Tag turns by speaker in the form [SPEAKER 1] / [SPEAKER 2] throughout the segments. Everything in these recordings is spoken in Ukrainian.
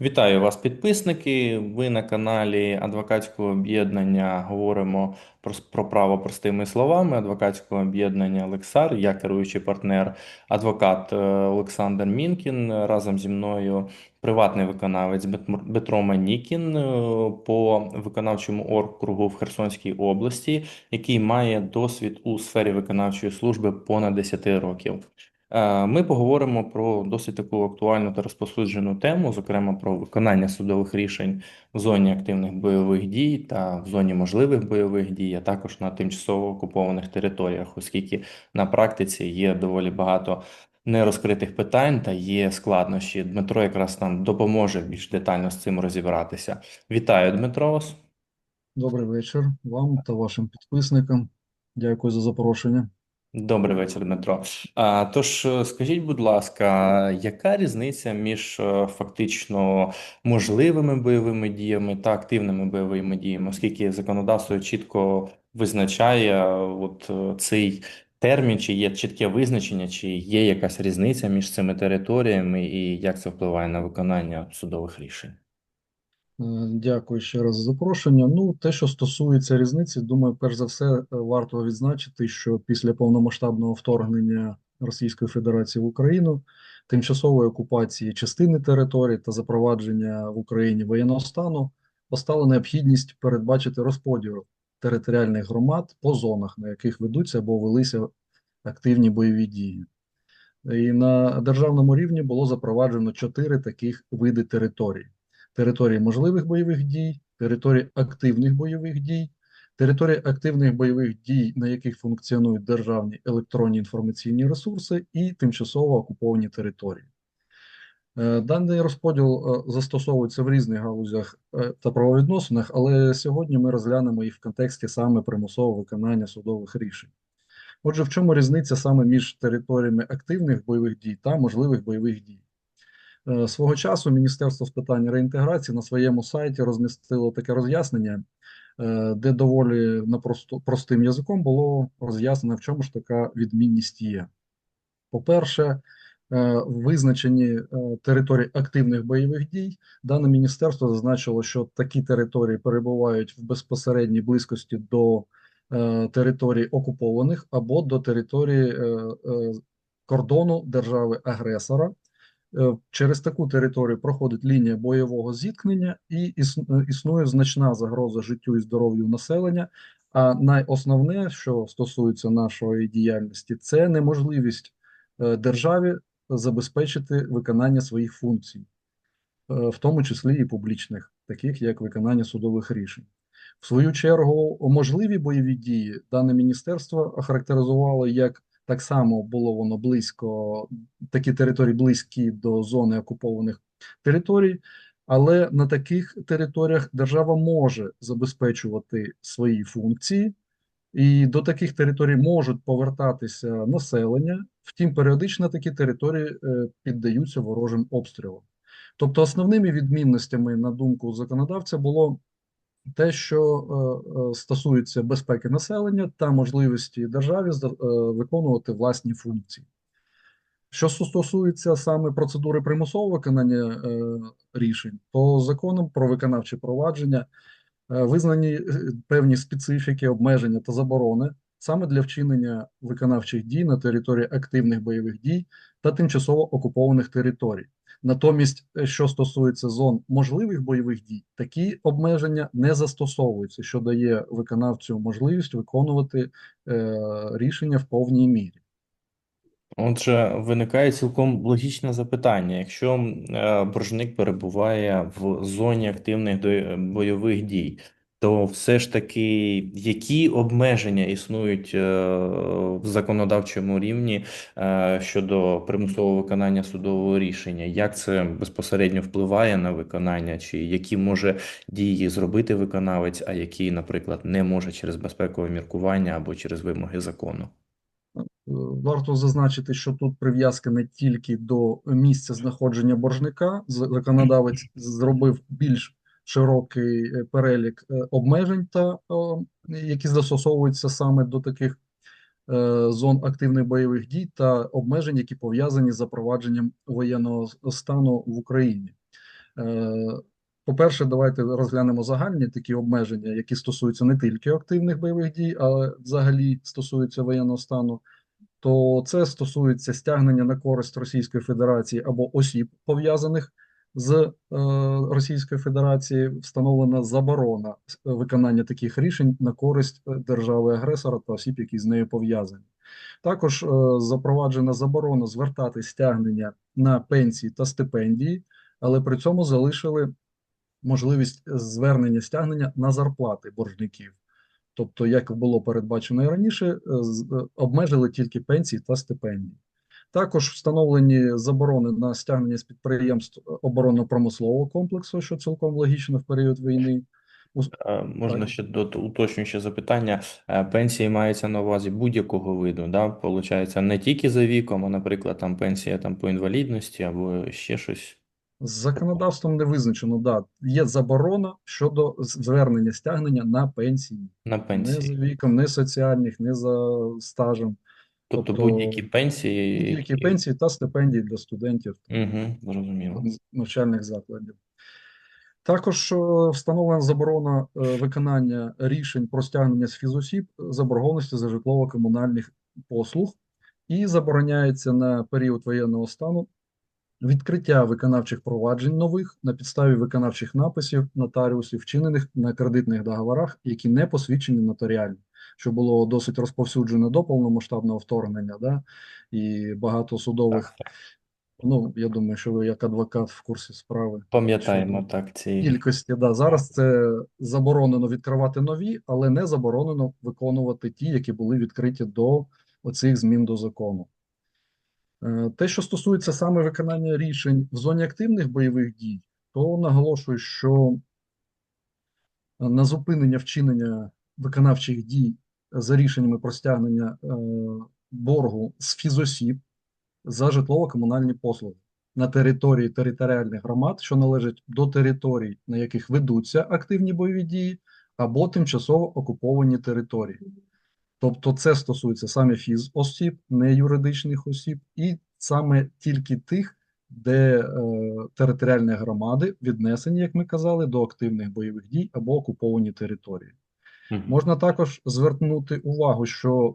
[SPEAKER 1] Вітаю вас, підписники. Ви на каналі адвокатського об'єднання говоримо про, про право простими словами. Адвокатського об'єднання Лексар, я керуючий партнер, адвокат е, Олександр Мінкін. Разом зі мною приватний виконавець Петро Манікін е, по виконавчому округу в Херсонській області, який має досвід у сфері виконавчої служби понад 10 років. Е, Ми поговоримо про досить таку актуальну та розповсюджену тему, зокрема про виконання судових рішень в зоні активних бойових дій та в зоні можливих бойових дій, а також на тимчасово окупованих територіях, оскільки на практиці є доволі багато нерозкритих питань та є складнощі. Дмитро якраз нам допоможе більш детально з цим розібратися. Вітаю, Дмитро. вас.
[SPEAKER 2] Добрий вечір вам та вашим підписникам. Дякую за запрошення.
[SPEAKER 1] Добрий вечір, Дмитро. А, тож, е, скажіть, будь ласка, яка різниця між е, фактично можливими бойовими діями та активними бойовими діями, оскільки законодавство чітко визначає е, от цей термін, чи є чітке визначення, чи є якась різниця між цими територіями, і як це впливає на виконання судових рішень?
[SPEAKER 2] Е, Дякую ще раз за запрошення. Ну, те, що стосується різниці, думаю, перш за все е, варто відзначити, що після повномасштабного вторгнення Російської Федерації в Україну, тимчасової окупації частини території та запровадження в Україні воєнного стану постала необхідність передбачити розподіл територіальних громад по зонах, на яких ведуться або велися активні бойові дії. І на державному рівні було запроваджено чотири таких види територій: території можливих бойових дій, території активних бойових дій, території активних бойових дій, на яких функціонують державні електронні інформаційні ресурси, і тимчасово окуповані території. Е, Даний розподіл е, застосовується в різних галузях е, та правовідносинах, але сьогодні ми розглянемо їх в контексті саме примусового виконання судових рішень. Отже, в чому різниця саме між територіями активних бойових дій та можливих бойових дій? Е, Свого часу Міністерство з питань реінтеграції на своєму сайті розмістило таке роз'яснення, е, де доволі напросто, простим язиком було роз'яснено, в чому ж така відмінність є. По-перше, в визначенні е, територій активних бойових дій дане міністерство зазначило, що такі території перебувають в безпосередній близькості до територій окупованих або до території кордону держави-агресора. Е, Через таку територію проходить лінія бойового зіткнення і е, існує значна загроза життю і здоров'ю населення. А найосновне, що стосується нашої діяльності, це неможливість е, державі забезпечити виконання своїх функцій, в тому числі і публічних, таких як виконання судових рішень. В свою чергу, можливі бойові дії дане міністерство охарактеризувало як так само було воно близько, такі території близькі до зони окупованих територій, але на таких територіях держава може забезпечувати свої функції, і до таких територій можуть повертатися населення. Втім, періодично такі території е, піддаються ворожим обстрілам. Тобто, основними відмінностями, на думку законодавця, було те, що е, е, стосується безпеки населення та можливості державі е, виконувати власні функції. Що стосується саме процедури примусового виконання рішень, то законом про виконавче провадження визнані певні специфіки, обмеження та заборони саме для вчинення виконавчих дій на території активних бойових дій та тимчасово окупованих територій. Натомість, е, що стосується зон можливих бойових дій, такі обмеження не застосовуються, що дає виконавцю можливість виконувати е, рішення в повній мірі.
[SPEAKER 1] Отже, виникає цілком логічне запитання. Якщо е, боржник перебуває в зоні активних бойових дій, то все ж таки які обмеження існують е, в законодавчому рівні е, щодо примусового виконання судового рішення? Як це безпосередньо впливає на виконання, чи які може дії зробити виконавець, а які, наприклад, не може через безпекове міркування або через вимоги закону?
[SPEAKER 2] Е, Варто зазначити, що тут прив'язка не тільки до місця знаходження боржника. Законодавець зробив більш широкий е, перелік е, обмежень, та які застосовуються саме до таких е, зон активних бойових дій та обмежень, які пов'язані з запровадженням воєнного стану в Україні. По-перше, давайте розглянемо загальні такі обмеження, які стосуються не тільки активних бойових дій, але взагалі стосуються воєнного стану. То це стосується стягнення на користь Російської Федерації або осіб, пов'язаних з е, Російською Федерацією, встановлена заборона е, виконання таких рішень на користь е, держави-агресора та осіб, які з нею пов'язані. Також запроваджена заборона звертати стягнення на пенсії та стипендії, але при цьому залишили можливість звернення стягнення на зарплати боржників. Тобто, як було передбачено і раніше, обмежили тільки пенсії та стипендії. Також встановлені заборони на стягнення з підприємств оборонно-промислового комплексу, що цілком логічно в період війни. У-
[SPEAKER 1] Е, Можна ще до уточнююче запитання. Е, Пенсії мається на увазі будь-якого виду, да? Получається, не тільки за віком, а, наприклад, там пенсія там по інвалідності або ще щось.
[SPEAKER 2] З законодавством не визначено, да, є заборона щодо звернення стягнення на пенсії.
[SPEAKER 1] На
[SPEAKER 2] Не за віком, не соціальних, не за стажем.
[SPEAKER 1] Тобто
[SPEAKER 2] тобто
[SPEAKER 1] будь-які пенсії,
[SPEAKER 2] Будь-які
[SPEAKER 1] які...
[SPEAKER 2] пенсії та стипендії для студентів
[SPEAKER 1] Угу, зрозуміло.
[SPEAKER 2] навчальних закладів. Також е, встановлена заборона е, виконання рішень про стягнення з фізосіб заборгованості за житлово-комунальних послуг і забороняється на період воєнного стану відкриття виконавчих проваджень нових на підставі виконавчих написів нотаріусів, вчинених на кредитних договорах, які не посвідчені нотаріально, що було досить розповсюджено до повномасштабного вторгнення, да? і багато судових. Ну, я думаю, що ви як адвокат в курсі справи.
[SPEAKER 1] Пам'ятаємо так ці.
[SPEAKER 2] Кількості, да. Зараз це заборонено відкривати нові, але не заборонено виконувати ті, які були відкриті до оцих змін до закону. Е, Те, що стосується саме виконання рішень в зоні активних бойових дій, то наголошую, що на зупинення вчинення виконавчих дій за рішеннями про стягнення е, боргу з фізосіб за житлово-комунальні послуги на території територіальних громад, що належать до територій, на яких ведуться активні бойові дії, або тимчасово окуповані території. Тобто це стосується саме фізосіб, не юридичних осіб, і саме тільки тих, де е, територіальні громади віднесені, як ми казали, до активних бойових дій або окуповані території. Можна також звернути увагу, що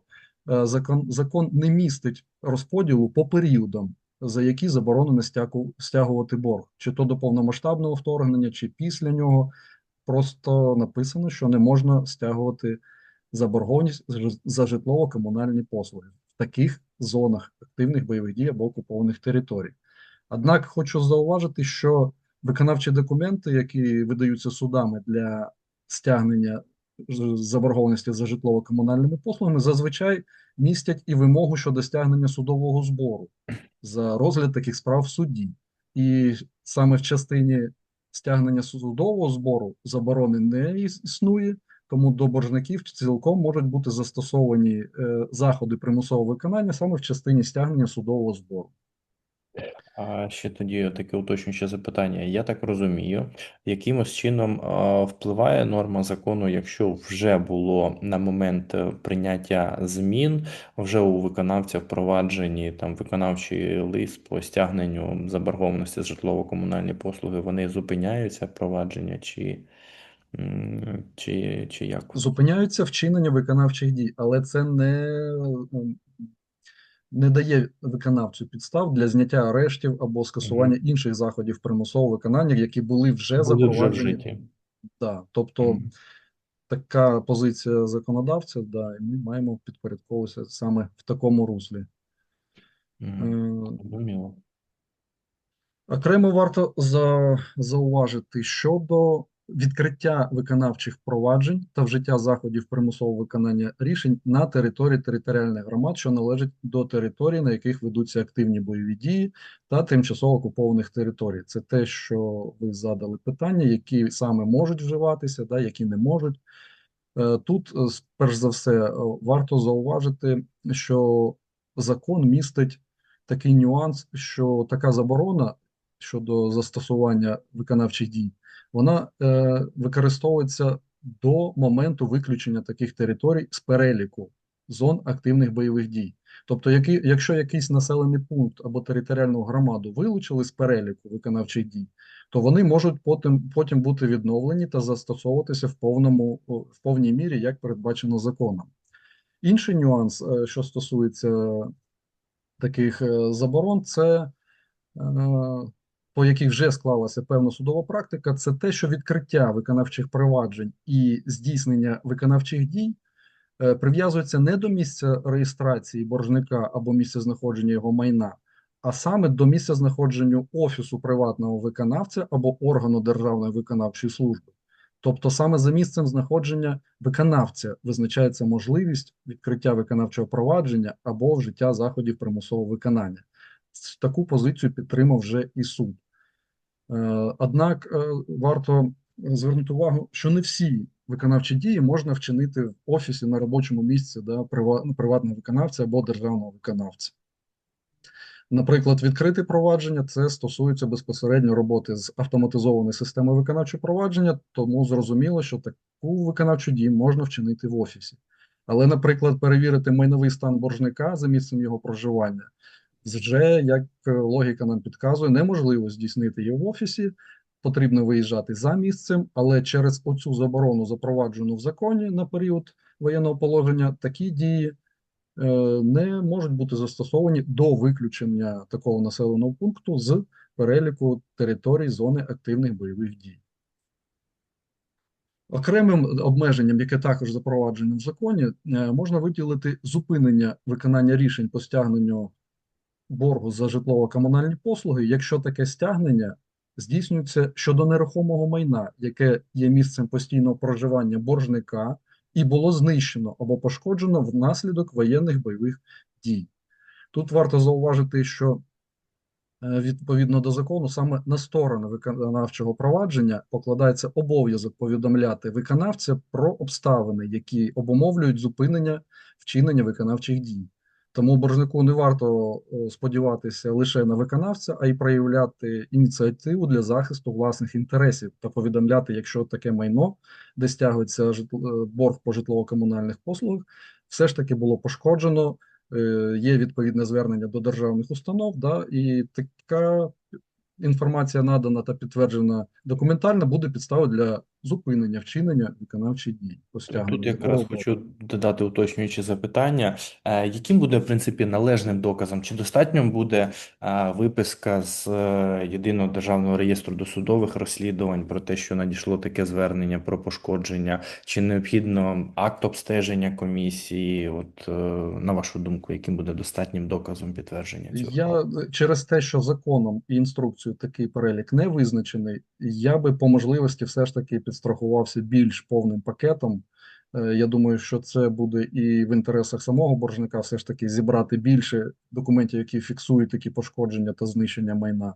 [SPEAKER 2] е, закон, закон не містить розподілу по періодам, за які заборонено стягу- стягувати борг, чи то до повномасштабного вторгнення, чи після нього. Просто написано, що не можна стягувати заборгованість за житлово-комунальні послуги в таких зонах активних бойових дій або окупованих територій. Однак хочу зауважити, що виконавчі документи, які видаються судами для стягнення заборгованості за житлово-комунальними послугами, зазвичай містять і вимогу щодо стягнення судового збору за розгляд таких справ в суді. І саме в частині стягнення судового збору заборони не існує, тому до боржників цілком можуть бути застосовані е, заходи примусового виконання саме в частині стягнення судового збору.
[SPEAKER 1] А ще тоді таке уточнююче запитання. Я так розумію, якимось чином впливає норма закону, якщо вже було на момент е, прийняття змін, вже у виконавця впроваджені там виконавчий лист по стягненню заборгованості з житлово-комунальні послуги, вони зупиняються провадження чи, чи, чи як?
[SPEAKER 2] Зупиняються вчинення виконавчих дій, але це не, м, не дає виконавцю підстав для зняття арештів або скасування інших заходів примусового виконання, які були вже
[SPEAKER 1] вже
[SPEAKER 2] запроваджені.
[SPEAKER 1] вжиті.
[SPEAKER 2] Да, тобто
[SPEAKER 1] Мгм.
[SPEAKER 2] така позиція законодавця, да, і ми маємо підпорядковуватися саме в такому руслі. Е,
[SPEAKER 1] Зрозуміло.
[SPEAKER 2] Окремо варто за, зауважити щодо відкриття виконавчих проваджень та вжиття заходів примусового виконання рішень на території територіальних громад, що належать до територій, на яких ведуться активні бойові дії та тимчасово окупованих територій. Це те, що ви задали питання, які саме можуть вживатися, да, які не можуть. Е, Тут, е, перш за все, е, варто зауважити, що закон містить такий нюанс, що така заборона щодо застосування виконавчих дій, вона е, використовується до моменту виключення таких територій з переліку зон активних бойових дій. Тобто, який, якщо якийсь населений пункт або територіальну громаду вилучили з переліку виконавчих дій, то вони можуть потім, потім бути відновлені та застосовуватися в повному в повній мірі, як передбачено законом. Інший нюанс, е, що стосується таких е, заборон, це е, по яких вже склалася певна судова практика, це те, що відкриття виконавчих проваджень і здійснення виконавчих дій е, прив'язується не до місця реєстрації боржника або місця знаходження його майна, а саме до місця знаходження офісу приватного виконавця або органу Державної виконавчої служби. Тобто саме за місцем знаходження виконавця визначається можливість відкриття виконавчого провадження або вжиття заходів примусового виконання. Таку позицію підтримав вже і суд. Е, Однак е, варто звернути увагу, що не всі виконавчі дії можна вчинити в офісі на робочому місці да, ну, приватного виконавця або державного виконавця. Наприклад, відкрите провадження це стосується безпосередньо роботи з автоматизованою системою виконавчого провадження, тому зрозуміло, що таку виконавчу дію можна вчинити в офісі. Але, наприклад, перевірити майновий стан боржника за місцем його проживання, вже як е, логіка нам підказує, неможливо здійснити її в офісі, потрібно виїжджати за місцем, але через оцю заборону, запроваджену в законі на період воєнного положення, такі дії е, не можуть бути застосовані до виключення такого населеного пункту з переліку територій зони активних бойових дій. Окремим обмеженням, яке також запроваджено в законі, е, можна виділити зупинення виконання рішень по стягненню боргу за житлово-комунальні послуги, якщо таке стягнення здійснюється щодо нерухомого майна, яке є місцем постійного проживання боржника і було знищено або пошкоджено внаслідок воєнних бойових дій. Тут варто зауважити, що е, відповідно до закону, саме на сторону виконавчого провадження покладається обов'язок повідомляти виконавця про обставини, які обумовлюють зупинення вчинення виконавчих дій. Тому боржнику не варто е, сподіватися лише на виконавця, а й проявляти ініціативу для захисту власних інтересів та повідомляти, якщо таке майно, де стягується е, борг по житлово-комунальних послугах, все ж таки було пошкоджено. е, Є відповідне звернення до державних установ, да, і така інформація надана та підтверджена документально буде підставою для зупинення вчинення виконавчих дій. по
[SPEAKER 1] Тут якраз хочу додати уточнюючі запитання. Е, Яким буде, в принципі, належним доказом? Чи достатньо буде е, виписка з е, Єдиного державного реєстру досудових розслідувань про те, що надійшло таке звернення про пошкодження? Чи необхідно акт обстеження комісії? От, на вашу думку, яким буде достатнім доказом підтвердження цього?
[SPEAKER 2] Я через те, що законом і інструкцією такий перелік не визначений, я би по можливості все ж таки підстрахувався більш повним пакетом. Е, Я думаю, що це буде і в інтересах самого боржника все ж таки зібрати більше документів, які фіксують такі пошкодження та знищення майна.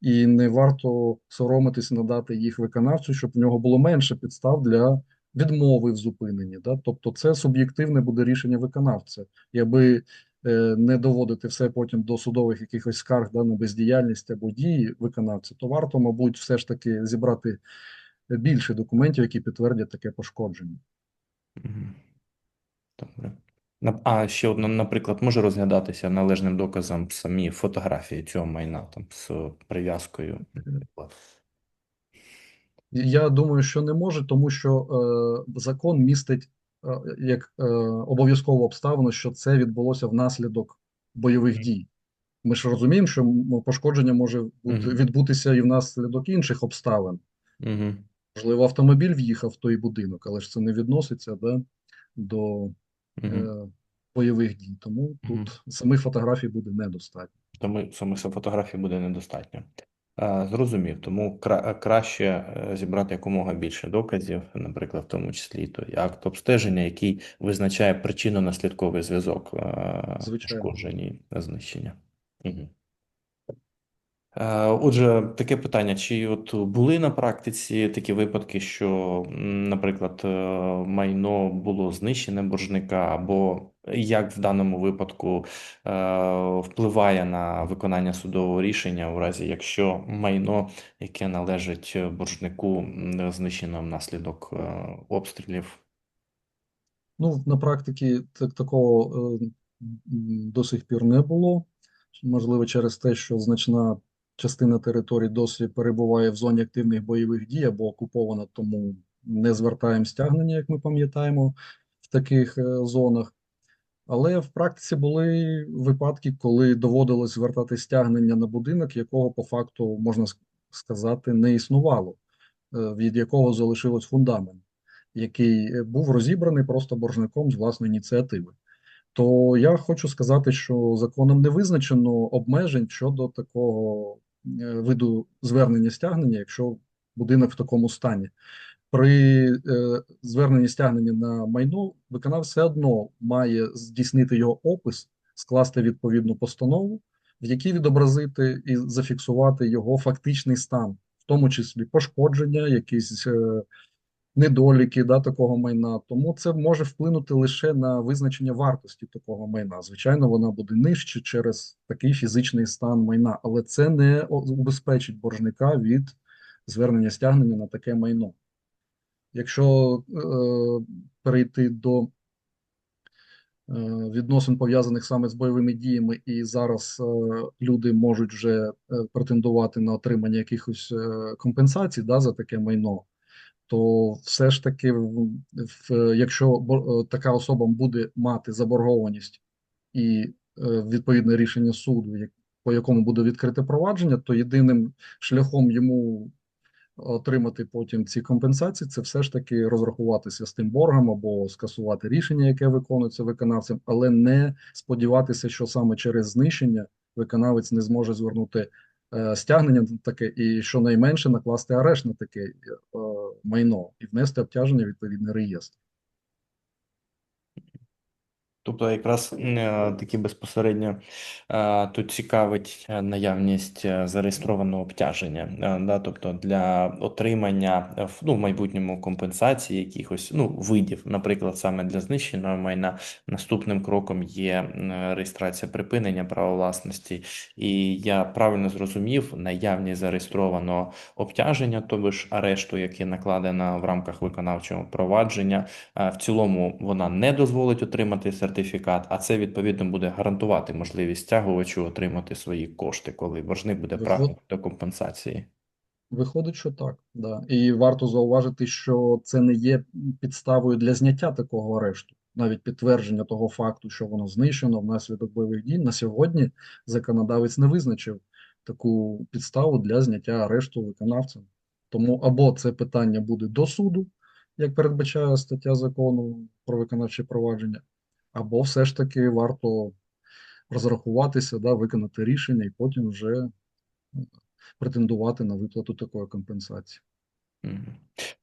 [SPEAKER 2] І не варто соромитись надати їх виконавцю, щоб в нього було менше підстав для відмови в зупиненні. Да? Тобто це суб'єктивне буде рішення виконавця. І аби е, не доводити все потім до судових якихось скарг да, на бездіяльність або дії виконавця, то варто, мабуть, все ж таки зібрати більше документів, які підтвердять таке пошкодження.
[SPEAKER 1] Добре. А ще одна, наприклад, може розглядатися належним доказом самі фотографії цього майна там з прив'язкою.
[SPEAKER 2] Я думаю, що не може, тому що е, закон містить е, як е, обов'язкову обставину, що це відбулося внаслідок бойових дій. Ми ж розуміємо, що пошкодження може бути, відбутися і внаслідок інших обставин.
[SPEAKER 1] Мгм.
[SPEAKER 2] Можливо, автомобіль в'їхав в той будинок, але ж це не відноситься да, до
[SPEAKER 1] Мгм.
[SPEAKER 2] е, бойових дій. Тому
[SPEAKER 1] Мгм.
[SPEAKER 2] тут самих фотографій буде недостатньо.
[SPEAKER 1] Тому самих фотографій буде недостатньо. Е, Зрозумів, тому кра краще е, зібрати якомога більше доказів, наприклад, в тому числі той акт обстеження, який визначає причинно-наслідковий зв'язок е,
[SPEAKER 2] Звичайно.
[SPEAKER 1] пошкодження знищення. Мгм. Е, Отже, таке питання: чи от були на практиці такі випадки, що, наприклад, е, майно було знищене боржника, або як в даному випадку е, впливає на виконання судового рішення у разі, якщо майно, яке належить боржнику, знищено внаслідок обстрілів?
[SPEAKER 2] Ну, на практиці так, такого до сих пір не було. Можливо, через те, що значна частина території досі перебуває в зоні активних бойових дій або окупована, тому не звертаємо стягнення, як ми пам'ятаємо, в таких е, зонах. Але в практиці були випадки, коли доводилось звертати стягнення на будинок, якого по факту, можна сказати, не існувало, е, від якого залишилось фундамент, який е, був розібраний просто боржником з власної ініціативи. То я хочу сказати, що законом не визначено обмежень щодо такого виду звернення стягнення, якщо будинок в такому стані. При е, зверненні стягнення на майно виконавець все одно має здійснити його опис, скласти відповідну постанову, в якій відобразити і зафіксувати його фактичний стан, в тому числі пошкодження, якісь е, недоліки да, такого майна. Тому це може вплинути лише на визначення вартості такого майна. Звичайно, вона буде нижче через такий фізичний стан майна, але це не убезпечить боржника від звернення стягнення на таке майно. Якщо е, перейти до е, відносин пов'язаних саме з бойовими діями, і зараз е, люди можуть вже е, претендувати на отримання якихось е, компенсацій да, за таке майно, то все ж таки, якщо е, така особа буде мати заборгованість і е, відповідне рішення суду, по якому буде відкрите провадження, то єдиним шляхом йому отримати потім ці компенсації, це все ж таки розрахуватися з тим боргом або скасувати рішення, яке виконується виконавцем, але не сподіватися, що саме через знищення виконавець не зможе звернути стягнення на таке, і щонайменше накласти арешт на таке е, майно і внести обтяження в відповідний реєстр.
[SPEAKER 1] Тобто якраз е, таки безпосередньо е, тут цікавить е, наявність зареєстрованого обтяження, да, тобто для отримання ну, в майбутньому компенсації якихось ну, видів, наприклад, саме для знищеного майна, наступним кроком є реєстрація припинення права власності. І я правильно зрозумів, наявність зареєстрованого обтяження, тобто ж арешту, яке накладено в рамках виконавчого провадження, В цілому вона не дозволить отримати сертифікат, а це відповідно буде гарантувати можливість стягувачу отримати свої кошти, коли боржник буде
[SPEAKER 2] Виход-
[SPEAKER 1] прагнути до компенсації.
[SPEAKER 2] Виходить, що так, да. І варто зауважити, що це не є підставою для зняття такого арешту. Навіть підтвердження того факту, що воно знищено внаслідок бойових дій, на сьогодні законодавець не визначив таку підставу для зняття арешту виконавцем. Тому або це питання буде до суду, як передбачає стаття закону про виконавче провадження, або все ж таки варто розрахуватися, да, виконати рішення і потім вже претендувати на виплату такої компенсації.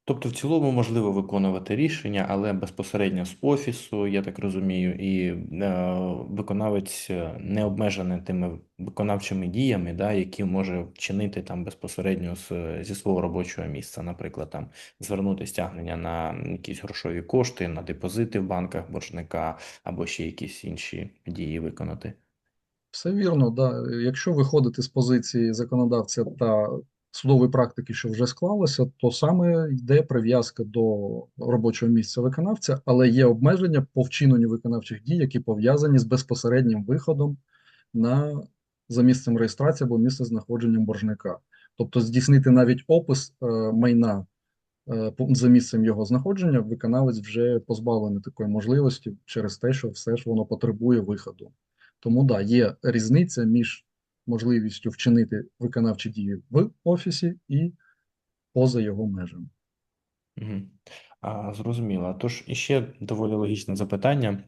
[SPEAKER 1] Тобто, в цілому можливо виконувати рішення, але безпосередньо з офісу, я так розумію, і е, виконавець е, не обмежений тими виконавчими діями, да, які може вчинити там безпосередньо з, зі свого робочого місця, наприклад, там звернути стягнення на якісь грошові кошти, на депозити в банках боржника або ще якісь інші дії виконати.
[SPEAKER 2] Все вірно, да. Якщо виходити з позиції законодавця та судової практики, що вже склалося, то саме йде прив'язка до робочого місця виконавця, але є обмеження по вчиненню виконавчих дій, які пов'язані з безпосереднім виходом на за місцем реєстрації або місцем знаходженням боржника. Тобто здійснити навіть опис е, майна е, за місцем його знаходження, виконавець вже позбавлений такої можливості через те, що все ж воно потребує виходу. Тому да, є різниця між можливістю вчинити виконавчі дії в офісі і поза його межами.
[SPEAKER 1] Угу. А, зрозуміло. Тож іще доволі логічне запитання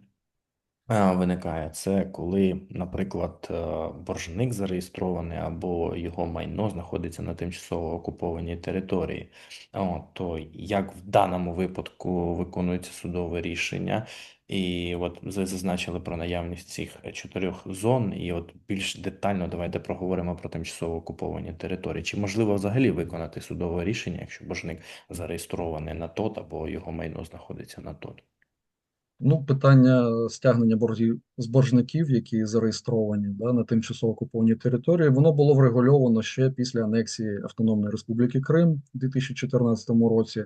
[SPEAKER 1] виникає. Це коли, наприклад, е, боржник зареєстрований або його майно знаходиться на тимчасово окупованій території. О, то як в даному випадку виконується судове рішення? І от ви зазначили про наявність цих чотирьох зон, і от більш детально давайте проговоримо про тимчасово окуповані території. Чи можливо взагалі виконати судове рішення, якщо боржник зареєстрований на ТОТ або його майно знаходиться на ТОТ?
[SPEAKER 2] Ну, питання стягнення боргів з боржників, які зареєстровані да, на тимчасово окупованій території, воно було врегульовано ще після анексії Автономної Республіки Крим у 2014 році.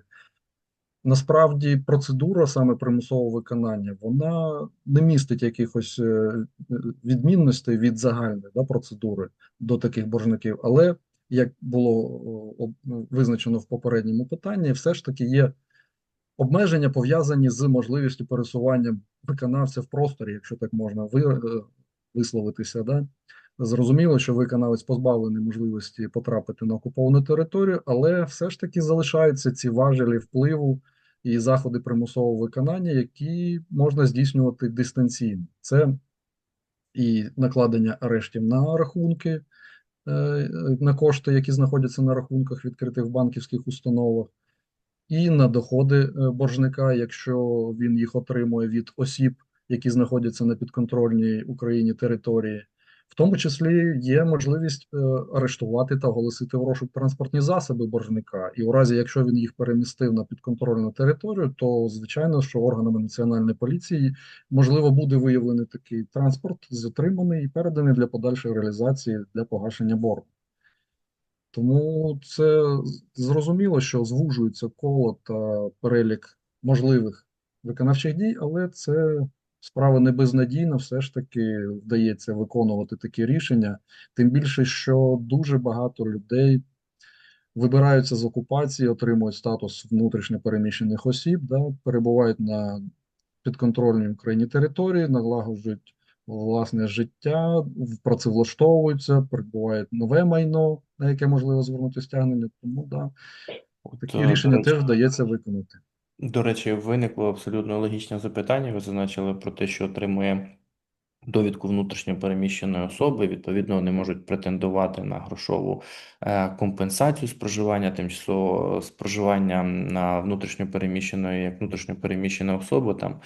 [SPEAKER 2] Насправді процедура саме примусового виконання, вона не містить якихось е, відмінностей від загальної да, процедури до таких боржників. Але як було визначено в попередньому питанні, все ж таки є обмеження пов'язані з можливістю пересування виконавця в просторі, якщо так можна е, висловитися. Да? Зрозуміло, що виконавець позбавлений можливості потрапити на окуповану територію, але все ж таки залишаються ці важелі впливу і заходи примусового виконання, які можна здійснювати дистанційно. Це і накладення арештів на рахунки, е, на кошти, які знаходяться на рахунках відкритих банківських установах, і на доходи е, боржника, якщо він їх отримує від осіб, які знаходяться на підконтрольній Україні території. В тому числі є можливість е, арештувати та оголосити в розшук транспортні засоби боржника. І у разі, якщо він їх перемістив на підконтрольну територію, то звичайно, що органами національної поліції можливо буде виявлений такий транспорт, затриманий і переданий для подальшої реалізації для погашення боргу. Тому це зрозуміло, що звужується коло та перелік можливих виконавчих дій, але це справа не безнадійна, все ж таки вдається виконувати такі рішення. Тим більше, що дуже багато людей вибираються з окупації, отримують статус внутрішньо переміщених осіб, да, перебувають на підконтрольній Україні території, налагоджують власне життя, працевлаштовуються, придбають нове майно, на яке можливо звернути стягнення. Тому да, такі
[SPEAKER 1] То,
[SPEAKER 2] рішення
[SPEAKER 1] речі,
[SPEAKER 2] теж вдається виконати.
[SPEAKER 1] До речі, виникло абсолютно логічне запитання. Ви зазначили про те, що отримує довідку внутрішньо переміщеної особи. Відповідно, вони можуть претендувати на грошову е, компенсацію з проживання, тимчасово з проживання на внутрішньо переміщеної, як внутрішньо переміщена особа, там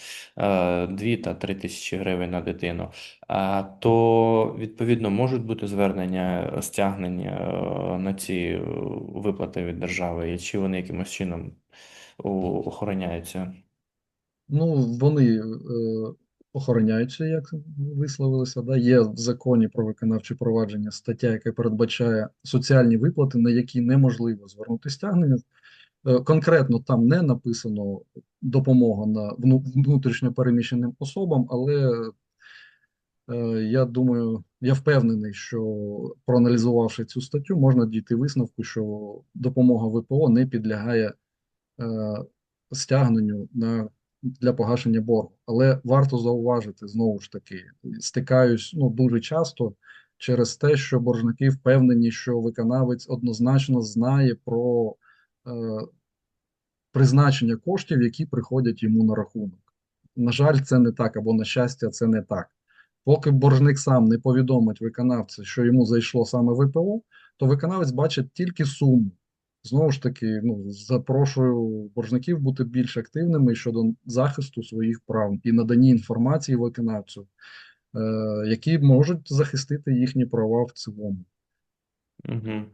[SPEAKER 1] 2 та 3 тисячі гривень на дитину. А, То відповідно можуть бути звернення стягнення е, на ці е, виплати від держави, і чи вони якимось чином охороняються.
[SPEAKER 2] Ну, вони охороняються, як висловилися. Да? Є в законі про виконавче провадження стаття, яка передбачає соціальні виплати, на які неможливо звернути стягнення. Е, Конкретно там не написано допомога на внутрішньо переміщеним особам, але е, я думаю, я впевнений, що проаналізувавши цю статтю, можна дійти висновку, що допомога ВПО не підлягає е, стягненню на, для погашення боргу. Але варто зауважити, знову ж таки, стикаюсь ну, дуже часто через те, що боржники впевнені, що виконавець однозначно знає про е, призначення коштів, які приходять йому на рахунок. На жаль, це не так, або на щастя, це не так. Поки боржник сам не повідомить виконавцю, що йому зайшло саме ВПО, то виконавець бачить тільки суму. Знову ж таки, ну, запрошую боржників бути більш активними щодо захисту своїх прав і наданні інформації виконавцю, е, які можуть захистити їхні права в цілому.
[SPEAKER 1] Угу.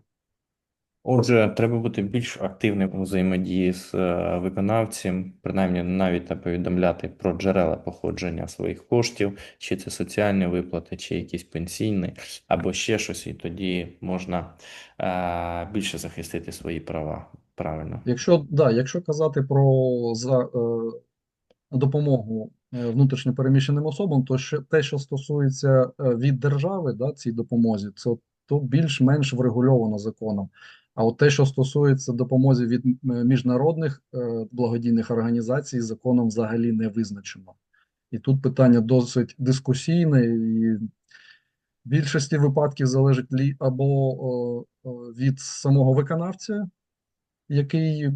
[SPEAKER 1] Отже, треба бути більш активним у взаємодії з е, виконавцем, принаймні навіть та повідомляти про джерела походження своїх коштів, чи це соціальні виплати, чи якісь пенсійні, або ще щось, і тоді можна е, більше захистити свої права. Правильно.
[SPEAKER 2] Якщо, да, якщо казати про за, е, допомогу е, внутрішньо переміщеним особам, то ще те, що стосується від держави, да, цій допомозі, це то більш-менш врегульовано законом. А от те, що стосується допомоги від е, міжнародних е, благодійних організацій, законом взагалі не визначено. І тут питання досить дискусійне, і в більшості випадків залежить лі або від самого виконавця, який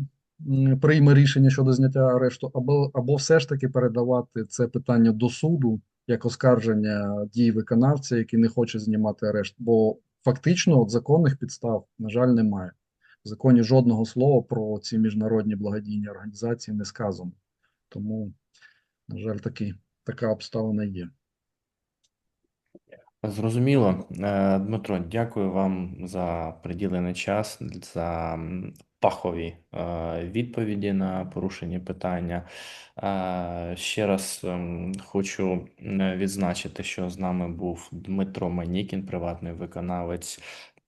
[SPEAKER 2] прийме рішення щодо зняття арешту, або, або все ж таки передавати це питання до суду як оскарження дій виконавця, який не хоче знімати арешт. Бо фактично от законних підстав, на жаль, немає. В законі жодного слова про ці міжнародні благодійні організації не сказано. Тому, на жаль, таки, така обставина є.
[SPEAKER 1] Зрозуміло. Е, Дмитро, дякую вам за приділений час, за фахові е, відповіді на порушені питання. Е, Ще раз ем, хочу е, відзначити, що з нами був Дмитро Манікін, приватний виконавець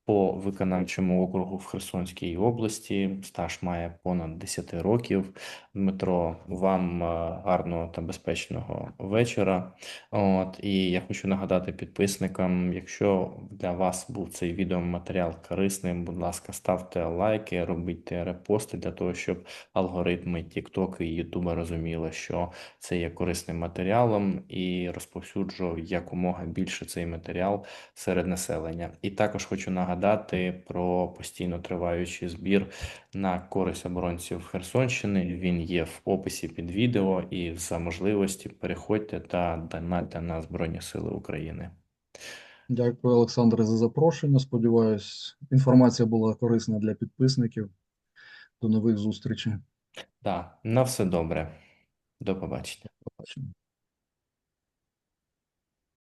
[SPEAKER 1] по виконавчому округу в Херсонській області. Стаж має понад 10 років. Дмитро, вам е, гарного та безпечного вечора. От і я хочу нагадати підписникам, якщо для вас був цей відеоматеріал корисним, будь ласка, ставте лайки, робіть репости для того, щоб алгоритми TikTok і YouTube розуміли, що це є корисним матеріалом, і розповсюджував якомога більше цей матеріал серед населення. І також хочу нагадати про постійно триваючий збір на користь оборонців Херсонщини. Він є в описі під відео, і за можливості переходьте та донатьте на Збройні Сили України.
[SPEAKER 2] Дякую, Олександре, за запрошення. Сподіваюсь, інформація була корисна для підписників. До нових зустрічей.
[SPEAKER 1] Так, на все добре. До побачення.
[SPEAKER 2] Побачення.